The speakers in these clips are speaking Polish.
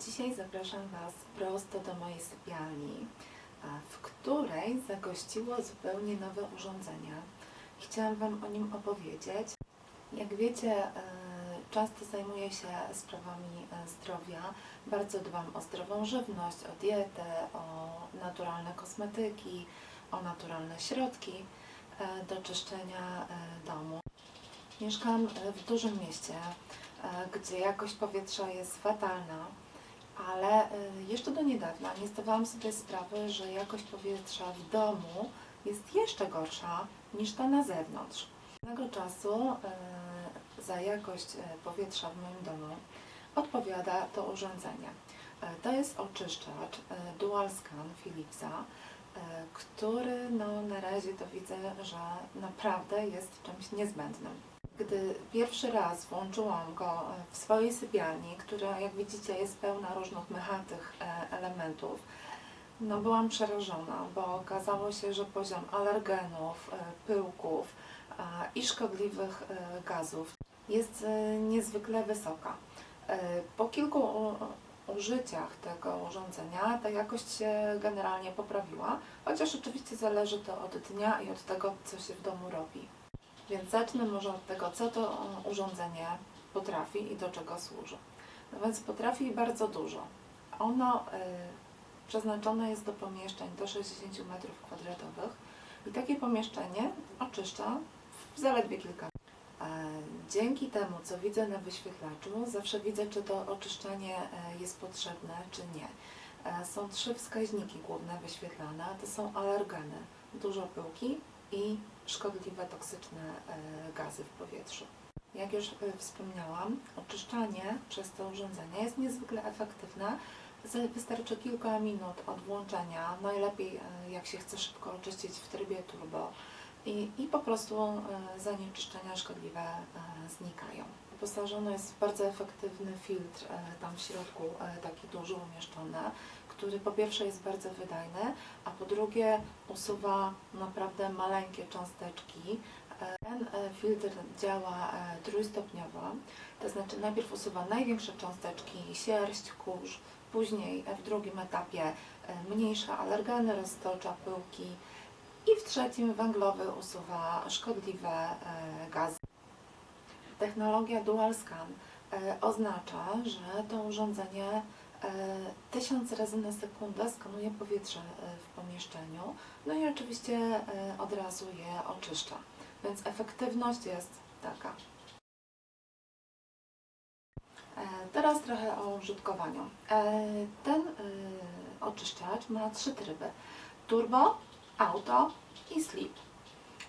Dzisiaj zapraszam Was prosto do mojej sypialni, w której zagościło zupełnie nowe urządzenie. Chciałam Wam o nim opowiedzieć. Jak wiecie, e, często zajmuję się sprawami e, zdrowia. Bardzo dbam o zdrową żywność, o dietę, o naturalne kosmetyki, o naturalne środki e, do czyszczenia domu. Mieszkam w dużym mieście, gdzie jakość powietrza jest fatalna, ale e, jeszcze do niedawna nie zdawałam sobie sprawy, że jakość powietrza w domu jest jeszcze gorsza niż ta na zewnątrz. Pewnego czasu e, za jakość e, powietrza w moim domu odpowiada to urządzenie. To jest oczyszczacz e, Dual Scan Philipsa, który no, na razie to widzę, że naprawdę jest czymś niezbędnym. Gdy pierwszy raz włączyłam go w swojej sypialni, która jak widzicie jest pełna różnych mechatych e, elementów, no byłam przerażona, bo okazało się, że poziom alergenów, e, pyłków i szkodliwych e, gazów jest niezwykle wysoka. Po kilku użyciach tego urządzenia ta jakość się generalnie poprawiła, chociaż oczywiście zależy to od dnia i od tego, co się w domu robi. Więc zacznę może od tego, co to e, urządzenie potrafi i do czego służy. No więc potrafi bardzo dużo. Ono e, przeznaczone jest do pomieszczeń do 60 m2 i takie pomieszczenie oczyszcza w zaledwie kilka E, Dzięki temu, co widzę na wyświetlaczu, zawsze widzę, czy to oczyszczanie jest potrzebne, czy nie. Są trzy wskaźniki główne wyświetlane. To są alergeny, dużo pyłki i szkodliwe, toksyczne e, gazy w powietrzu. Jak już e, wspomniałam, oczyszczanie przez to urządzenie jest niezwykle efektywne. Wystarczy kilka minut od włączenia, najlepiej e, jak się chce szybko oczyścić w trybie turbo i, i po prostu e, zanieczyszczenia szkodliwe e, znikają. Wyposażony jest w bardzo efektywny filtr e, tam w środku, taki duży umieszczony, który po pierwsze jest bardzo wydajny, a po drugie usuwa naprawdę maleńkie cząsteczki. Ten filtr działa trójstopniowo, to znaczy najpierw usuwa największe cząsteczki, sierść, kurz, później w drugim etapie mniejsze alergeny, roztocza, pyłki, i w trzecim węglowy usuwa szkodliwe e, gazy. Technologia Dual Scan e, oznacza, że to urządzenie e, tysiąc razy na sekundę skanuje powietrze w pomieszczeniu, no i oczywiście od razu je oczyszcza. Więc efektywność jest taka. Teraz trochę o użytkowaniu. Ten oczyszczacz ma trzy tryby. Turbo, auto i sleep.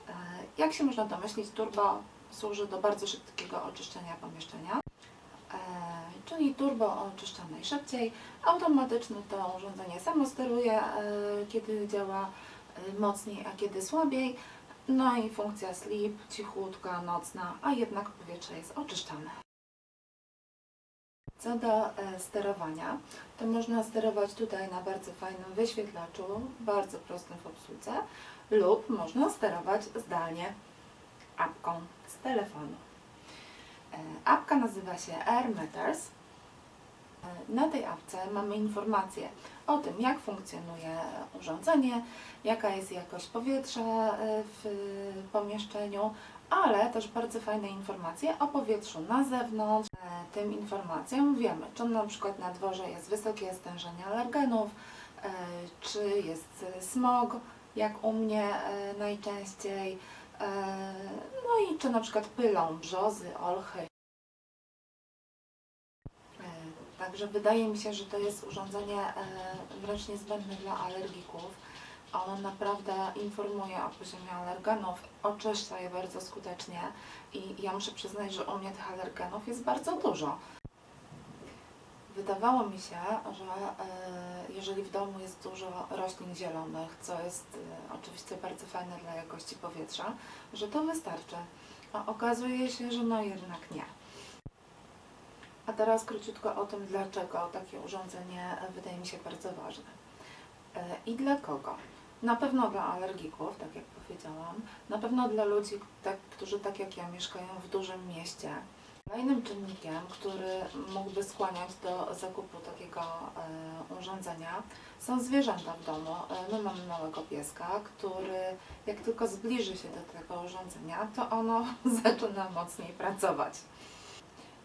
E, Jak się można domyślić, turbo służy do bardzo szybkiego oczyszczenia pomieszczenia. E, Czyli turbo oczyszcza najszybciej. Automatyczne to urządzenie samo steruje, e, kiedy działa mocniej, a kiedy słabiej. No i funkcja sleep, cichutka, nocna, a jednak powietrze jest oczyszczane. Co do e, sterowania, to można sterować tutaj na bardzo fajnym wyświetlaczu, bardzo prostym w obsłudze, lub można sterować zdalnie apką z telefonu. E, Apka nazywa się Air Matters. E, Na tej apce mamy informacje o tym, jak funkcjonuje urządzenie, jaka jest jakość powietrza w pomieszczeniu, ale też bardzo fajne informacje o powietrzu na zewnątrz. E, Tym informacjom wiemy, czy na przykład na dworze jest wysokie stężenie alergenów, e, czy jest e, smog, jak u mnie najczęściej, no i czy na przykład pylą brzozy, olchy. Także wydaje mi się, że to jest urządzenie wręcz niezbędne dla alergików. Ono naprawdę informuje o poziomie alergenów, oczyszcza je bardzo skutecznie i ja muszę przyznać, że u mnie tych alergenów jest bardzo dużo. Wydawało mi się, że e, jeżeli w domu jest dużo roślin zielonych, co jest e, oczywiście bardzo fajne dla jakości powietrza, że to wystarczy. A okazuje się, że no jednak nie. A teraz króciutko o tym, dlaczego takie urządzenie wydaje mi się bardzo ważne. E, I dla kogo? Na pewno dla alergików, tak jak powiedziałam. Na pewno dla ludzi, tak, którzy tak jak ja mieszkają w dużym mieście Kolejnym czynnikiem, który mógłby skłaniać do zakupu takiego e, urządzenia są zwierzęta w domu. E, my mamy małego pieska, który jak tylko zbliży się do tego urządzenia, to ono zaczyna mocniej pracować.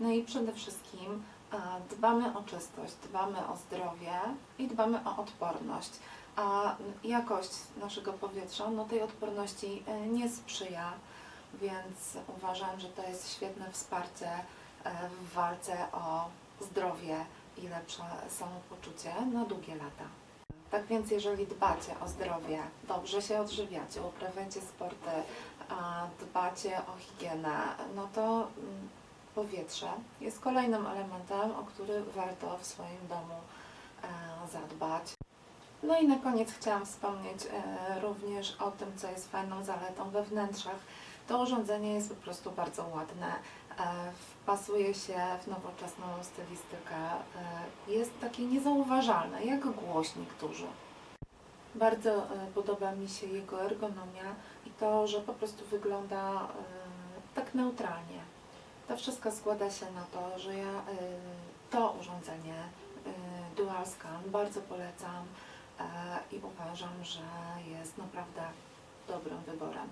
No i przede wszystkim e, dbamy o czystość, dbamy o zdrowie i dbamy o odporność. A jakość naszego powietrza no tej odporności e, nie sprzyja, więc uważam, że to jest świetne wsparcie e, w walce o zdrowie i lepsze samopoczucie na długie lata. Tak więc jeżeli dbacie o zdrowie, dobrze się odżywiacie, uprawiacie sporty, dbacie o higienę, no to mm, powietrze jest kolejnym elementem, o który warto w swoim domu e, zadbać. No i na koniec chciałam wspomnieć e, również o tym, co jest fajną zaletą we wnętrzach. To urządzenie jest po prostu bardzo ładne, e, wpasuje się w nowoczesną stylistykę, e, jest takie niezauważalne, jak głośnik duży. Bardzo podoba mi się jego ergonomia i to, że po prostu wygląda tak neutralnie. To wszystko składa się na to, że ja to urządzenie e, Dual Scan bardzo polecam i uważam, że jest naprawdę dobrym wyborem.